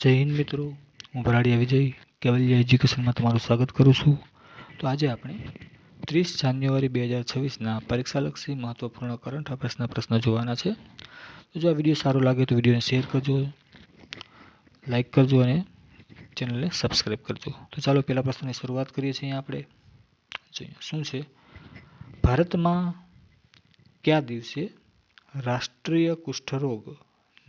જય હિન્દ મિત્રો, હું ભરાડિયા વિજય કેવલિયા એજ્યુકેશનમાં તમારું સ્વાગત કરું છું. તો આજે આપણે ત્રીસ જાન્યુઆરી બે હજાર છવ્વીસના પરીક્ષાલક્ષી મહત્વપૂર્ણ કરંટ અફેર્સના પ્રશ્નો જોવાના છે. તો જો આ વીડિયો સારો લાગે તો વિડીયોને શેર કરજો, લાઈક કરજો અને ચેનલને સબસ્ક્રાઈબ કરજો. તો ચાલો પહેલા પ્રશ્નની શરૂઆત કરીએ છીએ આપણે. જોઈએ શું છે? ભારતમાં કયા દિવસે રાષ્ટ્રીય કુષ્ઠરોગ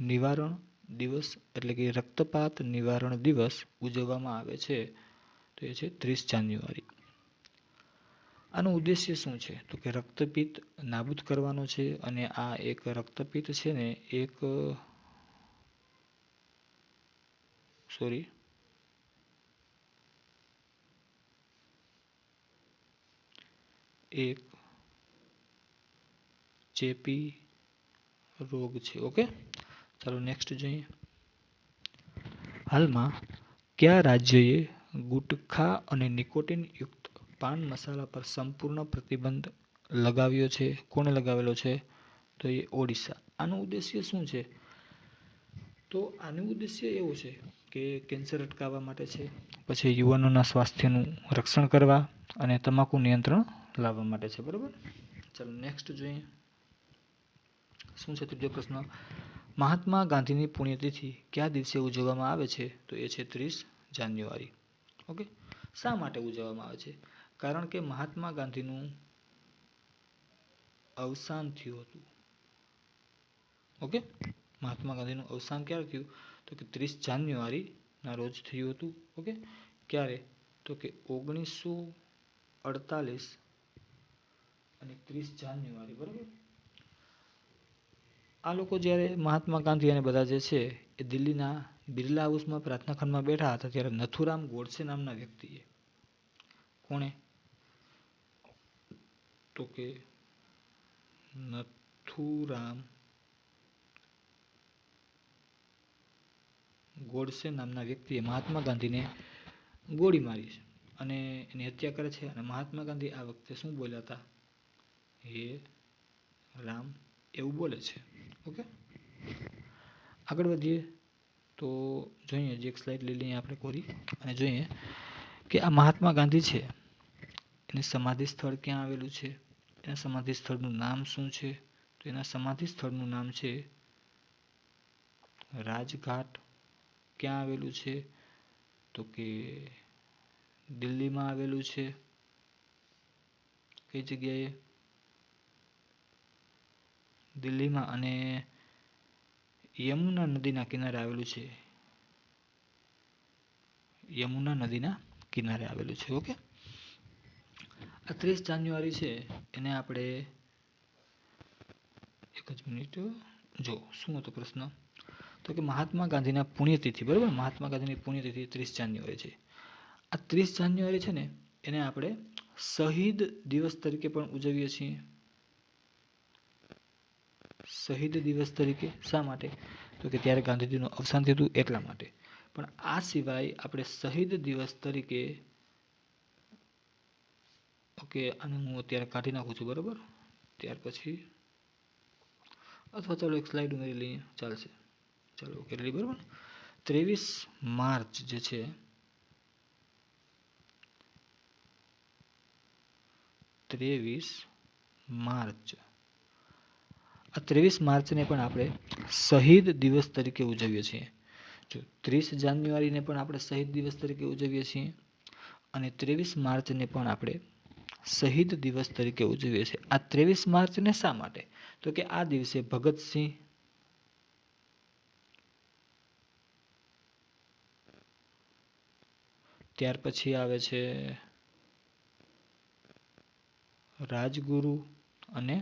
નિવારણ દિવસ એટલે કે રક્તપાત નિવારણ દિવસ ઉજવવામાં આવે છે. તો એ છે ત્રીસ જાન્યુઆરી. આનો ઉદ્દેશ્ય શું છે? તો કે રક્તપિત્ત નાબૂદ કરવાનો છે અને આ એક રક્તપિત્ત છે ને એક, સોરી. એક ચેપી રોગ છે, ઓકે? ચાલો નેક્સ્ટ જોઈએ. હાલમાં કયા રાજ્યએ ગુટખા અને નિકોટિન યુક્ત પાન મસાલા પર સંપૂર્ણ પ્રતિબંધ લગાવ્યો છે? કોણે લગાવેલો છે? તો એ ઓડિશા. આનો ઉદ્દેશ્ય શું છે? તો આનું ઉદ્દેશ્ય એવું છે કે કેન્સર અટકાવવા માટે છે. પછી યુવાનોના સ્વાસ્થ્યનું રક્ષણ કરવા અને તમાકુ નિયંત્રણ લાવવા માટે છે. બરાબર? ચાલો નેક્સ્ટ જોઈએ. શું છે ત્રીજો પ્રશ્ન? મહાત્મા ગાંધીની પુણ્યતિથિ કયા દિવસે ઉજવવામાં આવે છે? તો એ છે ત્રીસ જાન્યુઆરી. ઓકે? શા માટે ઉજવવામાં આવે છે? કારણ કે મહાત્મા ગાંધીનું અવસાન થયું હતું. ઓકે? મહાત્મા ગાંધીનું અવસાન ક્યારે થયું? તો કે ત્રીસ જાન્યુઆરીના રોજ થયું હતું. ઓકે? ક્યારે? તો કે ઓગણીસો અડતાલીસ અને ત્રીસ જાન્યુઆરી. બરાબર? આ લોકો જ્યારે મહાત્મા ગાંધી અને બધા જે છે એ દિલ્હીના બિરલા હાઉસમાં પ્રાર્થના ખંડમાં બેઠા હતા ત્યારે નથુરામ ગોડસે નામના વ્યક્તિએ કોણે? તો કે નથુરામ ગોડસે નામના વ્યક્તિએ મહાત્મા ગાંધીને ગોળી મારી છે અને એની હત્યા કરે છે. અને મહાત્મા ગાંધી આ વખતે શું બોલ્યા હતા? હે રામ એવું બોલે છે. ઓકે આગળ વધીએ તો જોઈએ જે એક સ્લાઇડ લઈ લઈએ આપણે કોરી. અને જોઈએ કે આ મહાત્મા ગાંધી છે. એને સમાધિ સ્થળ ક્યાં આવેલું છે? એના સમાધિ સ્થળનું નામ શું છે? તો એના સમાધિ સ્થળનું નામ છે રાજઘાટ. ક્યાં આવેલું છે? તો કે દિલ્હીમાં આવેલું છે. કઈ જગ્યાએ? દિલ્હીમાં અને યમુના નદીના કિનારે આવેલું છે. યમુના નદીના કિનારે આવેલું છે, ઓકે? આ ત્રીસ જાન્યુઆરી છે, એને આપણે એક જ મિનિટ, જો, શું હતો પ્રશ્ન? તો કે મહાત્મા ગાંધીના પુણ્યતિથિ, બરાબર? મહાત્મા ગાંધીની પુણ્યતિથિ ત્રીસ જાન્યુઆરી છે. આ ત્રીસ જાન્યુઆરી છે ને, એને આપણે શહીદ દિવસ તરીકે પણ ઉજવીએ છીએ. શહીદ દિવસ તરીકે શા માટે? તો કે ત્યારે ગાંધીજીનું અવસાન થયું હતું એટલા માટે. પણ આ સિવાય આપણે શહીદ દિવસ તરીકે ઓકે, આને હું અત્યારે કાઢી નાખું છું, બરાબર? ત્યાર પછી અથવા ચાલો એક સ્લાઇડ ઉમેરી લઈએ. ચાલશે. ચાલો ઓકે રેડી બરાબર? ત્રેવીસ માર્ચ જે છે, ત્રેવીસ માર્ચ આ ત્રેવીસ માર્ચને પણ આપણે શહીદ દિવસ તરીકે ઉજવીએ છીએ. જો ત્રીસ જાન્યુઆરીને પણ આપણે શહીદ દિવસ તરીકે ઉજવીએ છીએ અને ત્રેવીસ માર્ચને પણ આપણે શહીદ દિવસ તરીકે ઉજવીએ છીએ. આ ત્રેવીસ માર્ચને શા માટે? તો કે આ દિવસે ભગતસિંહ ત્યાર પછી આવે છે રાજગુરુ અને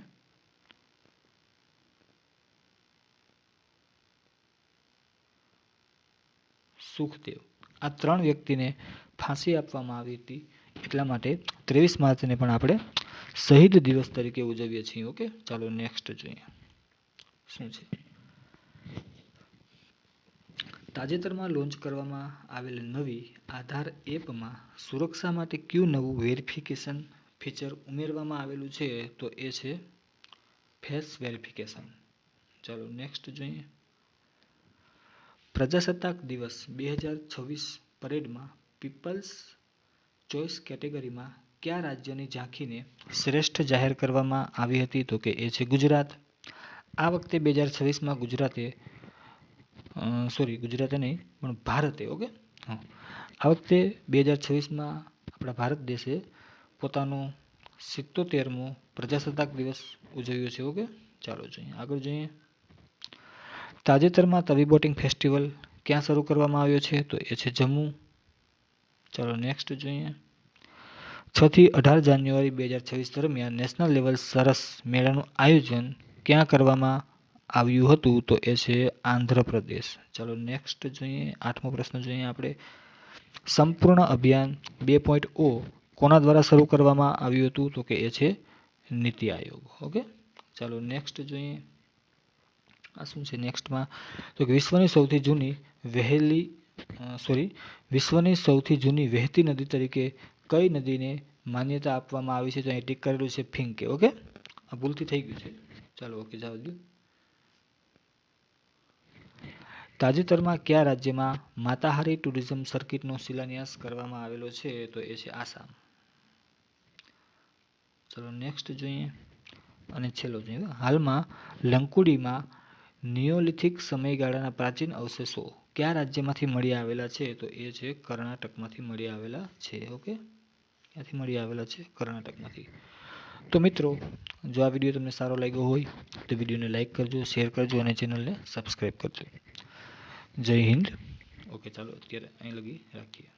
સુખદેવ. આ ત્રણ વ્યક્તિને ફાંસી આપવામાં આવી હતી. એટલા માટે ત્રેવીસ માર્ચને પણ આપણે શહીદ દિવસ તરીકે ઉજવીએ છીએ. ઓકે? ચાલો નેક્સ્ટ જોઈએ. શું છે? તાજેતરમાં લોન્ચ કરવામાં આવેલ નવી આધાર એપમાં સુરક્ષા માટે કયું નવું વેરિફિકેશન ફીચર ઉમેરવામાં આવેલું છે? તો એ છે ફેસ વેરિફિકેશન ચાલો નેક્સ્ટ જોઈએ. પ્રજાસત્તાક દિવસ બે હજાર છવ્વીસ પરેડમાં પીપલ્સ ચોઇસ કેટેગરીમાં કયા રાજ્યની ઝાંખીને શ્રેષ્ઠ જાહેર કરવામાં આવી હતી તો કે એ છે ગુજરાત? આ વખતે બે હજાર છવ્વીસમાં ગુજરાતે સોરી ગુજરાતે નહીં, પણ ભારતે, ઓકે? હા. આ વખતે બે હજાર છવ્વીસમાં આપણા ભારત દેશે પોતાનો સિત્તોતેરમો પ્રજાસત્તાક દિવસ ઉજવ્યો છે, ઓકે? ચાલો જોઈએ. આગળ જોઈએ. તાજેતરમાં તવી બોટિંગ ફેસ્ટિવલ ક્યાં શરૂ કરવામાં આવ્યો છે તો એ છે જમ્મુ. ચાલો નેક્સ્ટ જોઈએ. છથી અઢાર જાન્યુઆરી બે હજાર છવ્વીસ દરમિયાન નેશનલ લેવલ સરસ મેળાનું આયોજન ક્યાં કરવામાં આવ્યું હતું તો એ છે આંધ્રપ્રદેશ. ચાલો નેક્સ્ટ જોઈએ, આઠમો પ્રશ્ન જોઈએ આપણે. સંપૂર્ણ અભિયાન બે પોઈન્ટ ઓ કોના દ્વારા શરૂ કરવામાં આવ્યું હતું તો કે એ છે નીતિ આયોગ. ઓકે? ચાલો નેક્સ્ટ જોઈએ. આ શું છે નેક્સ્ટમાં તો વિશ્વની સૌથી જૂની વહેલી સોરી વિશ્વની સૌથી જૂની વહેતી નદી તરીકે કઈ નદીને માન્યતા આપવામાં આવી છે? તો અહીં ટીક કરેલું છે ફિંકે, ઓકે? આ ભૂલથી થઈ ગયું છે. ચાલો, ઓકે, જાઓ દો તાજેતરમાં કયા રાજ્યમાં માતાહારી ટુરિઝમ સર્કિટનો શિલાન્યાસ કરવામાં આવેલો છે? તો એ છે આસામ. ચલો નેક્સ્ટ જોઈએ. અને છેલ્લો જોઈએ. હાલમાં લંકુડીમાં નિયોલિથિક સમયગાળાના પ્રાચીન અવશેષો કયા રાજ્યમાંથી મળી આવેલા છે? તો એ છે કર્ણાટકમાંથી મળી આવેલા છે, ઓકે? ક્યાંથી મળી આવેલા છે? કર્ણાટકમાંથી. તો મિત્રો, જો આ વીડિયો તમને સારો લાગ્યો હોય, તો વિડીયોને લાઇક કરજો, શેર કરજો અને ચેનલને સબસ્ક્રાઈબ કરજો. જય હિન્દ. ઓકે, ચાલો અત્યારે અહીં લગી રાખીએ.